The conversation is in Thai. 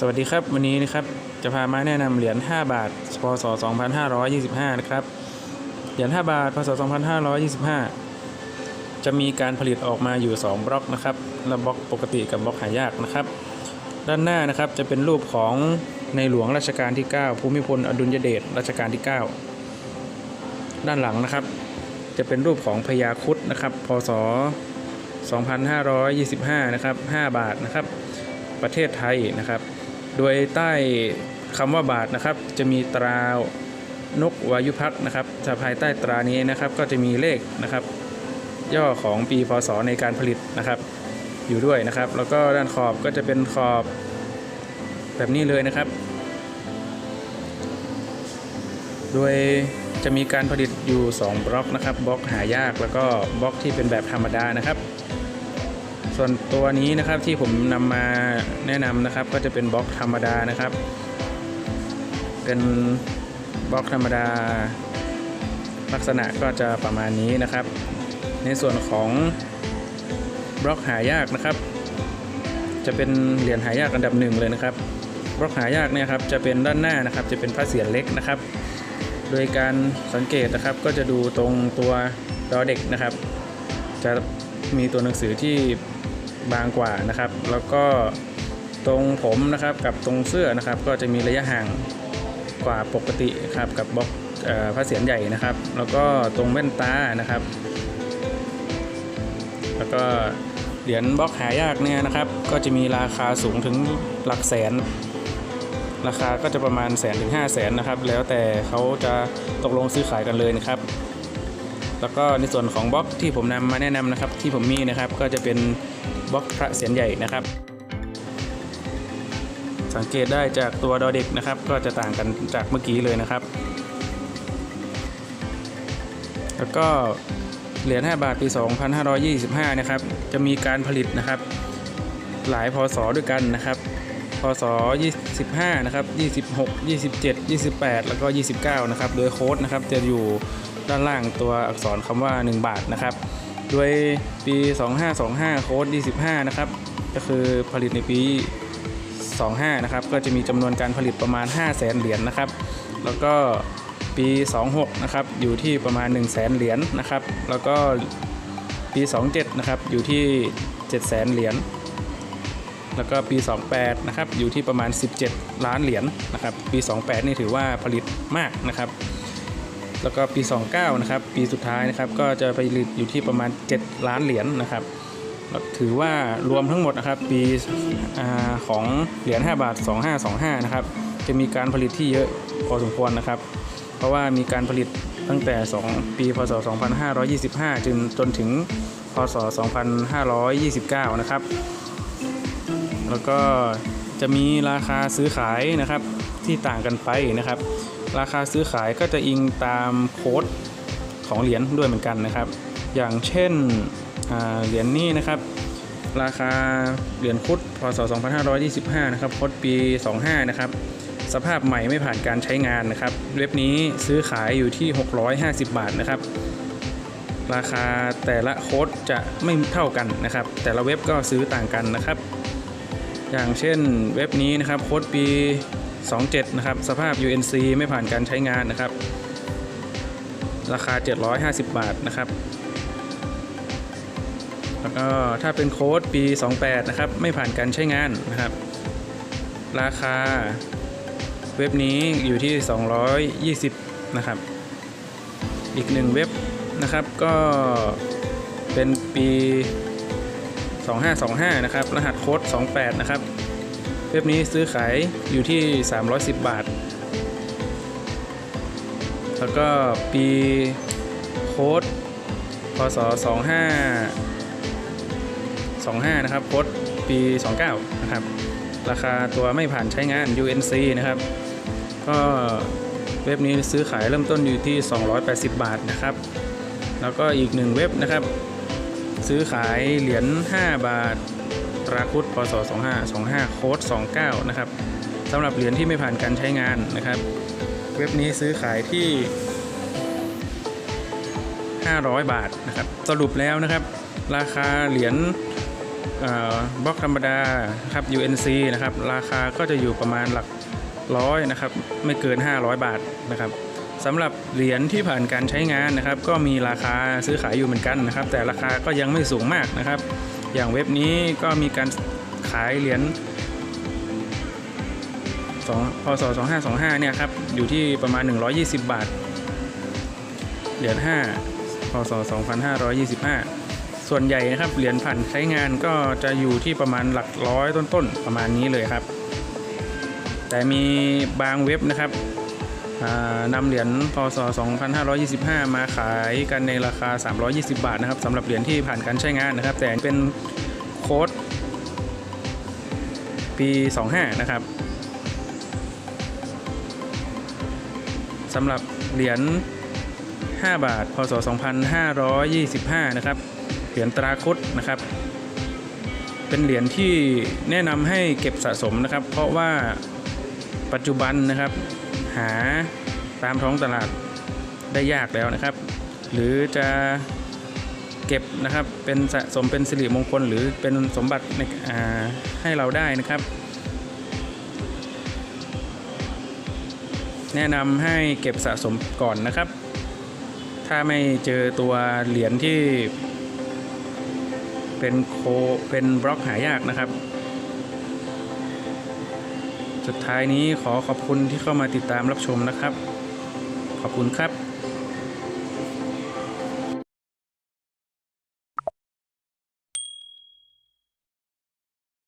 สวัสดีครับ วันนี้นะครับจะพามาแนะนำเหรียญ 5 บาท พศ 2525 นะครับ เหรียญ 5 บาท พศ 2525 จะมีการผลิตออกมาอยู่ 2 บล็อกนะครับและบล็อกปกติกับบล็อกหายากนะครับ ด้านหน้านะครับจะเป็นรูปของในหลวงรัชกาลที่ 9 ภูมิพลอดุลยเดชรัชกาลที่ 9 ด้านหลังนะครับ จะเป็นรูปของพญาคุดนะครับ พศ 2525 นะครับ 5 บาทนะครับ ประเทศไทยนะครับ โดยใต้คำว่าบาทนะครับ จะมีตรานกวายุพักนะครับจะภายใต้ตรานี้นะครับ ก็จะมีเลขนะครับ ย่อของปีพศในการผลิตนะครับ อยู่ด้วยนะครับ แล้วก็ด้านขอบก็จะเป็นขอบแบบนี้เลยนะครับ โดยจะมีการผลิตอยู่ 2 บล็อกนะครับ บล็อกหายากแล้วก็บล็อกที่เป็นแบบธรรมดานะครับ ส่วนตัวนี้นะครับที่ผมนำมาแนะนำนะครับ ก็จะเป็นบล็อกธรรมดานะครับ เป็นบล็อกธรรมดา ลักษณะก็จะประมาณนี้นะครับ ในส่วนของบล็อกหายากนะครับ จะเป็นเหรียญหายากอันดับหนึ่งเลยนะครับ บล็อกหายากเนี่ยครับจะเป็นด้านหน้านะครับ จะเป็นพระเศียรเล็กนะครับ โดยการสังเกตนะครับก็จะดูตรงตัวดอเด็กนะครับ จะมีตัวหนังสือที่ บางกว่านะครับ แล้วก็ตรงผมนะครับกับตรงเสื้อนะครับก็จะมีระยะห่างกว่าปกติครับกับบล็อกเอ่อพระเศียรใหญ่นะครับ แล้วก็ตรงแว่นตานะครับ แล้วก็เหรียญบล็อกหายากเนี่ยนะครับ ก็จะมีราคาสูงถึงหลักแสน ราคาก็จะประมาณแสนถึง5 0 0แสนนะครับ แล้วแต่เขาจะตกลงซื้อขายกันเลยนะครับ แล้วก็ในส่วนของบล็อกที่ผมนำมาแนะนำนะครับ ที่ผมมีนะครับก็จะเป็น บล็อกพระเศียรใหญ่นะครับ สังเกตได้จากตัวดอเด็กนะครับ ก็จะต่างกันจากเมื่อกี้เลยนะครับ แล้วก็เหรียญ5บาทปี 2525 นะครับ จะมีการผลิตนะครับ หลายพศด้วยกันนะครับพศ 25 นะครับ 26 27 28 แล้วก็ 29 นะครับ โดยโค้ดนะครับ จะอยู่ด้านล่างตัวอักษรคำว่า 1 บาทนะครับ โดยปี 2525 โค้ด25นะครับ ก็คือผลิตในปี 25 นะครับ ก็จะมีจำนวนการผลิตประมาณ 5 0 0 0 0 0เหรียญนะครับ แล้วก็ปี 26 นะครับ อยู่ที่ประมาณ 1 0 0 0 0แเหรียญนะครับ แล้วก็ปี 27 นะครับ อยู่ที่ 7 0 0 0 0 0เหรียญ แล้วก็ปี 28 นะครับ อยู่ที่ประมาณ 17 ล้านเหรียญนะครับ ปี 28 นี่ถือว่าผลิตมากนะครับ แล้วก็ปี 29 นะครับ ปีสุดท้ายนะครับ ก็จะผลิตอยู่ที่ประมาณ 7 ล้านเหรียญนะครับ ถือว่ารวมทั้งหมดนะครับ ปีอของเหรียญ 5 บาท 2525 นะครับ จะมีการผลิตที่เยอะพอสมควรนะครับ เพราะว่ามีการผลิตตั้งแต่ 2 ปีพศ 2525 จนจนถึงพศ 2529 นะครับ แล้วก็จะมีราคาซื้อขายนะครับ ที่ต่างกันไปนะครับ ราคาซื้อขายก็จะอิงตามโค้ดของเหรียญด้วยเหมือนกันนะครับ อย่างเช่นเหรียญนี้นะครับ ราคาเหรียญคุดพศ 2525 นะครับคดปี 25 นะครับ สภาพใหม่ไม่ผ่านการใช้งานนะครับ เว็บนี้ซื้อขายอยู่ที่ 650 บาทนะครับ ราคาแต่ละโค้ดจะไม่เท่ากันนะครับ แต่ละเว็บก็ซื้อต่างกันนะครับ อย่างเช่นเว็บนี้นะครับโค้ดปี 27 นะครับ สภาพ UNC ไม่ผ่านการใช้งานนะครับ ราคา 750 บาทนะครับ แล้วก็ถ้าเป็นโค้ดปี 28 นะครับ ไม่ผ่านการใช้งานนะครับ ราคาเว็บนี้อยู่ที่ 220 นะครับ อีกหนึ่งเว็บนะครับก็เป็นปี 2525 นะครับ รหัสโค้ด 28 นะครับ เว็บนี้ซื้อขายอยู่ที่ 310 บาท แล้วก็ปีโค้ดพศ 25 25 นะครับ โค้ดปี 29 นะครับ ราคาตัวไม่ผ่านใช้งาน UNC นะครับ ก็เว็บนี้ซื้อขายเริ่มต้นอยู่ที่ 280 บาทนะครับ แล้วก็อีกหนึ่งเว็บนะครับ ซื้อขายเหรียญ 5 บาท ราคุดพศ2525โค้ด29 นะครับสำหรับเหรียญที่ไม่ผ่านการใช้งานนะครับ เว็บนี้ซื้อขายที่ 500 บาทนะครับสรุปแล้วนะครับ ราคาเหรียญบล็อกธรรมดาครับ UNC นะครับราคาก็จะอยู่ประมาณหลักร้อยนะครับไม่เกิน 500 บาทนะครับสำหรับเหรียญที่ผ่านการใช้งานนะครับ ก็มีราคาซื้อขายอยู่เหมือนกันนะครับ แต่ราคาก็ยังไม่สูงมากนะครับ อย่างเว็บนี้ก็มีการขายเหรียญสองพศ2525 เนี่ยครับ อยู่ที่ประมาณ 120 บาท เหรียญ5พศ2525 ส่วนใหญ่นะครับ เหรียญผ่านใช้งานก็จะอยู่ที่ประมาณหลักร้อยต้นๆ ประมาณนี้เลยครับ แต่มีบางเว็บนะครับ นำเหรียญพศ 2525 มาขายกันในราคา 320 บาทนะครับสำหรับเหรียญที่ผ่านการใช้งานนะครับ แต่เป็นโค้ดปี 25 นะครับสำหรับเหรียญ 5 บาท พศ 2525 นะครับ เหรียญตราคุดนะครับ เป็นเหรียญที่แนะนำให้เก็บสะสมนะครับ เพราะว่าปัจจุบันนะครับ หาตามท้องตลาดได้ยากแล้วนะครับ หรือจะเก็บนะครับเป็นสะสมเป็นสิริมงคลหรือเป็นสมบัติในให้เราได้นะครับ แนะนำให้เก็บสะสมก่อนนะครับ ถ้าไม่เจอตัวเหรียญที่เป็นโคเป็นบล็อกหายากนะครับ สุดท้ายนี้ขอขอบคุณที่เข้ามาติดตามรับชมนะครับ ขอบคุณครับ